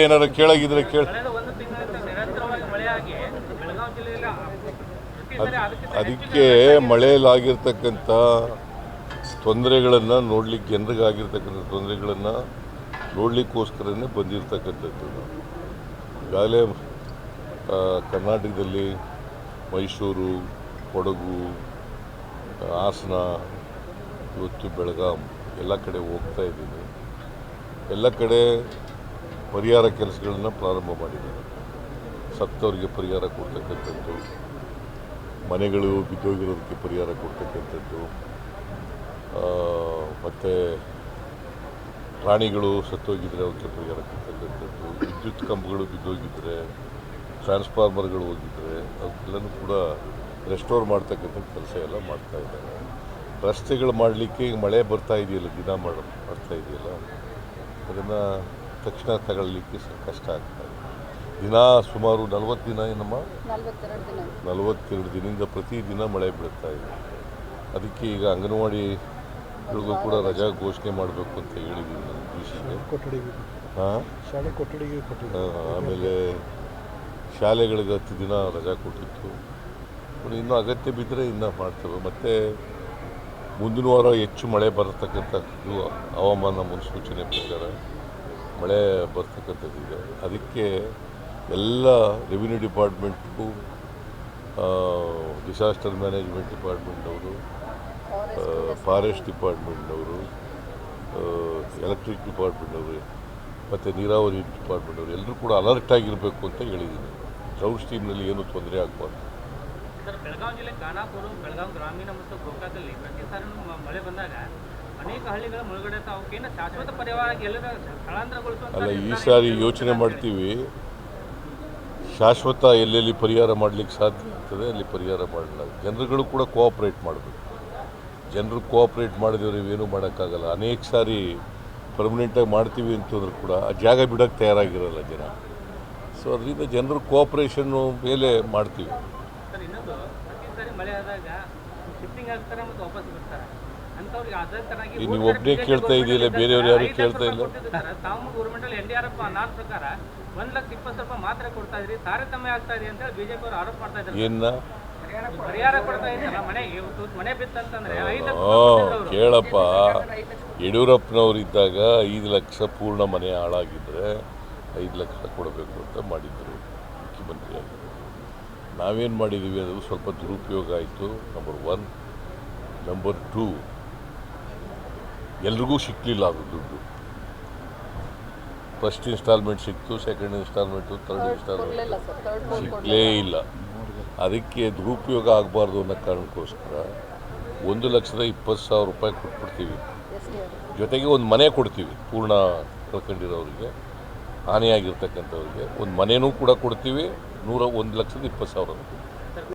ಏನಾರು ಕೇಳಾಗಿದ್ರೆ ಕೇಳ ಅದಕ್ಕೆ ಮಳೆಯಲ್ಲಾಗಿರ್ತಕ್ಕಂಥ ತೊಂದರೆಗಳನ್ನು ನೋಡ್ಲಿಕ್ಕೆ ಜನರಿಗಾಗಿರ್ತಕ್ಕಂಥ ತೊಂದರೆಗಳನ್ನು ನೋಡಲಿಕ್ಕೋಸ್ಕರನೇ ಬಂದಿರತಕ್ಕಂಥದ್ದು. ಈಗಾಗಲೇ ಕರ್ನಾಟಕದಲ್ಲಿ ಮೈಸೂರು ಕೊಡಗು ಹಾಸನ ಇವತ್ತು ಬೆಳಗಾಂ ಎಲ್ಲ ಕಡೆ ಹೋಗ್ತಾ ಇದ್ದೀನಿ. ಎಲ್ಲ ಕಡೆ ಪರಿಹಾರ ಕೆಲಸಗಳನ್ನು ಪ್ರಾರಂಭ ಮಾಡಿದ್ದಾರೆ. ಸತ್ತವರಿಗೆ ಪರಿಹಾರ ಕೊಡ್ತಕ್ಕಂಥದ್ದು, ಮನೆಗಳು ಬಿದ್ದೋಗಿರೋದಕ್ಕೆ ಪರಿಹಾರ ಕೊಡ್ತಕ್ಕಂಥದ್ದು ಮತ್ತು ಪ್ರಾಣಿಗಳು ಸತ್ತೋಗಿದ್ರೆ ಅವಕ್ಕೆ ಪರಿಹಾರ ಕೊಡ್ತಕ್ಕಂಥದ್ದು, ವಿದ್ಯುತ್ ಕಂಬಗಳು ಬಿದ್ದೋಗಿದ್ರೆ, ಟ್ರಾನ್ಸ್ಫಾರ್ಮರ್ಗಳು ಹೋಗಿದ್ರೆ ಅವಕ್ಕೆಲ್ಲನೂ ಕೂಡ ರೆಸ್ಟೋರ್ ಮಾಡ್ತಕ್ಕಂಥ ಕೆಲಸ ಎಲ್ಲ ಮಾಡ್ತಾ ಇದ್ದಾರೆ. ರಸ್ತೆಗಳು ಮಾಡಲಿಕ್ಕೆ ಈಗ ಮಳೆ ಬರ್ತಾ ಇದೆಯಲ್ಲ, ದಿನ ಮಾಡ, ಮಾಡ್ತಾ ಇದೆಯಲ್ಲ, ಅದನ್ನು ತಕ್ಷಣ ತಗೊಳ್ಳಿಕ್ಕೆ ಸ- ಕಷ್ಟ ಆಗ್ತಾ ಇದೆ ದಿನ ಸುಮಾರು ನಲವತ್ತು ದಿನ ಏನಮ್ಮ? ನಲ್ವತ್ತೆರಡು ದಿನ. ನಲವತ್ತೆರಡು ದಿನದಿಂದ ಪ್ರತಿದಿನ ಮಳೆ ಬೀಳ್ತಾ ಇದೆ. ಅದಕ್ಕೆ ಈಗ ಅಂಗನವಾಡಿಗಳಿಗೂ ಕೂಡ ರಜಾ ಘೋಷಣೆ ಮಾಡಬೇಕು ಅಂತ ಹೇಳಿದ್ದೀನಿ ನಾನು ಡಿ ಸಿಗೆ ಆಮೇಲೆ ಶಾಲೆಗಳಿಗೆ ಹತ್ತು ದಿನ ರಜಾ ಕೊಟ್ಟಿತ್ತು. ಇನ್ನು ಇನ್ನೂ ಅಗತ್ಯ ಬಿದ್ದರೆ ಇನ್ನೂ ಮಾಡ್ತೇವೆ. ಮತ್ತು ಮುಂದಿನ ವಾರ ಹೆಚ್ಚು ಮಳೆ ಬರತಕ್ಕಂಥದ್ದು ಹವಾಮಾನ ಮುನ್ಸೂಚನೆ ಪ್ರಕಾರ. ಮಳೆ ಬರ್ತಕ್ಕಂಥದ್ದಿದೆ ಅದಕ್ಕೆ ಎಲ್ಲ ರೆವಿನ್ಯೂ ಡಿಪಾರ್ಟ್ಮೆಂಟ್ಗೂ ಡಿಸಾಸ್ಟರ್ ಮ್ಯಾನೇಜ್ಮೆಂಟ್ ಡಿಪಾರ್ಟ್ಮೆಂಟ್ನವರು ಫಾರೆಸ್ಟ್ ಡಿಪಾರ್ಟ್ಮೆಂಟ್ನವರು ಎಲೆಕ್ಟ್ರಿಕ್ ಡಿಪಾರ್ಟ್ಮೆಂಟ್ನವರು ಮತ್ತು ನೀರಾವರಿ ಡಿಪಾರ್ಟ್ಮೆಂಟ್ನವರು ಎಲ್ಲರೂ ಕೂಡ ಅಲರ್ಟ್ ಆಗಿರಬೇಕು ಅಂತ ಹೇಳಿದ್ದೀನಿ. ಡ್ರೌಟ್ ಸ್ಟೀಮ್ನಲ್ಲಿ ಏನೂ ತೊಂದರೆ ಆಗಬಾರ್ದು. ಬೆಳಗಾವಿ ಜಿಲ್ಲೆ ಖಾನಾಪುರ ಬೆಳಗಾವಿ ಗ್ರಾಮೀಣ ಮತ್ತು ಗೋಕಾಕಲ್ಲಿ ಪ್ರತಿ ಸಾರಿ ಮಳೆ ಬಂದಾಗ ಅನೇಕ ಹಳ್ಳಿಗಳ ಮುಳುಗಡೆ ತಾವು ಶಾಶ್ವತ ಪರಿಹಾರ ಎಲ್ಲರ ಸ್ಥಳಾಂತರಗೊಳಿಸುವಂತ ಅಲ್ಲ ಈ ಸಾರಿ. ಯೋಚನೆ ಮಾಡ್ತೀವಿ. ಶಾಶ್ವತ ಎಲ್ಲೆಲ್ಲಿ ಪರಿಹಾರ ಮಾಡಲಿಕ್ಕೆ ಸಾಧ್ಯ ಆಗ್ತದೆ ಅಲ್ಲಿ ಪರಿಹಾರ ಮಾಡಲ್ಲ ಜನರುಗಳು ಕೂಡ ಕೋಆಪ್ರೇಟ್ ಮಾಡಬೇಕು. ಜನರು ಕೋಆಪ್ರೇಟ್ ಮಾಡಿದವ್ರು ಇವೇನು ಮಾಡೋಕ್ಕಾಗಲ್ಲ. ಅನೇಕ ಸಾರಿ ಪರ್ಮನೆಂಟಾಗಿ ಮಾಡ್ತೀವಿ ಅಂತಂದ್ರೂ ಕೂಡ ಆ ಜಾಗ ಬಿಡೋಕ್ಕೆ ತಯಾರಾಗಿರಲ್ಲ ಜನ. ಸೊ ಅದರಿಂದ ಜನರು ಕೋಆಪ್ರೇಷನ್ನು ಮೇಲೆ ಮಾಡ್ತೀವಿ. ಸರ್ ಇನ್ನೊಂದು ಪ್ರತಿ ಸಾರಿ ಮಳೆ ಆದಾಗ ಶಿಫ್ಟಿಂಗ್ ಆಗ್ತಾರೆ ಮತ್ತು ವಾಪಸ್ ಬರ್ತಾರೆ ಅಂಥವ್ರಿಗೆ ಅದೇ ತರನಾಗಿ ಈಗ ನೀವು ಒಬ್ಬನೇ ಕೇಳ್ತಾ ಇದೆಯಲ್ಲ ಬೇರೆಯವ್ರು ಯಾರು ಕೇಳ್ತಾ ಇಲ್ಲ? ತಾವು ಗೌರ್ಮೆಂಟಲ್ಲಿ ಎನ್ ಡಿ ಆರ್ ಎಫ್ ನಾಲ್ಕು ಪ್ರಕಾರ ಒಂದ್ ಲಕ್ಷ ಇಪ್ಪತ್ತು ರೂಪಾಯಿ ಮಾತ್ರ ಕೊಡ್ತಾ ಇದ್ರಿ ತಾರತಮ್ಯ ಆಗ್ತಾ ಇದೆ ಅಂತ ಹೇಳಿ ಬಿಜೆಪಿ ಅವರು ಆರೋಪ ಮಾಡ್ತಾ ಇದ್ದಾರೆ. ಏನ ಪರಿಹಾರ ಕೊಡ್ತಾ ಇದ್ದಲ್ಲ ಮನೆ ಇವತ್ತು ಮನೆ ಬಿತ್ತಂತಂದ್ರೆ ಐದು ಲಕ್ಷ. ಕೇಳಪ್ಪ. ಯಡಿಯೂರಪ್ಪನವರಿದ್ದಾಗ ಐದು ಲಕ್ಷ ಪೂರ್ಣ ಮನೆ ಹಾಳಾಗಿದ್ರೆ ಐದು ಲಕ್ಷ ಕೊಡಬೇಕು ಅಂತ ಮಾಡಿದ್ದರು ಮುಖ್ಯಮಂತ್ರಿಯಾಗಿ. ನಾವೇನು ಮಾಡಿದ್ದೀವಿ ಅದು ಸ್ವಲ್ಪ ದುರುಪಯೋಗ ಆಯಿತು. ನಂಬರ್ ಒನ್ ನಂಬರ್ ಟೂ ಎಲ್ರಿಗೂ ಸಿಕ್ಕಲಿಲ್ಲ ಅದು ದುಡ್ಡು. ಫಸ್ಟ್ ಇನ್ಸ್ಟಾಲ್ಮೆಂಟ್ ಸಿಕ್ತು ಸೆಕೆಂಡ್ ಇನ್ಸ್ಟಾಲ್ಮೆಂಟು ಥರ್ಡ್ ಇನ್ಸ್ಟಾಲ್ಮೆಂಟ್ ಸಿಕ್ಕಲೇ ಇಲ್ಲ. ಅದಕ್ಕೆ ದುರುಪಯೋಗ ಆಗಬಾರ್ದು ಅನ್ನೋ ಕಾರಣಕ್ಕೋಸ್ಕರ ಒಂದು ಲಕ್ಷದ ಇಪ್ಪತ್ತು ಸಾವಿರ ರೂಪಾಯಿ ಕೊಟ್ಬಿಡ್ತೀವಿ. ಜೊತೆಗೆ ಒಂದು ಮನೆ ಕೊಡ್ತೀವಿ ಪೂರ್ಣ ಕಳ್ಕೊಂಡಿರೋರಿಗೆ ಹಾನಿಯಾಗಿರ್ತಕ್ಕಂಥವ್ರಿಗೆ ಒಂದು ಮನೆಯೂ ಕೂಡ ಕೊಡ್ತೀವಿ ನೂರ ಒಂದು ಲಕ್ಷದ ಇಪ್ಪತ್ತು ಸಾವಿರ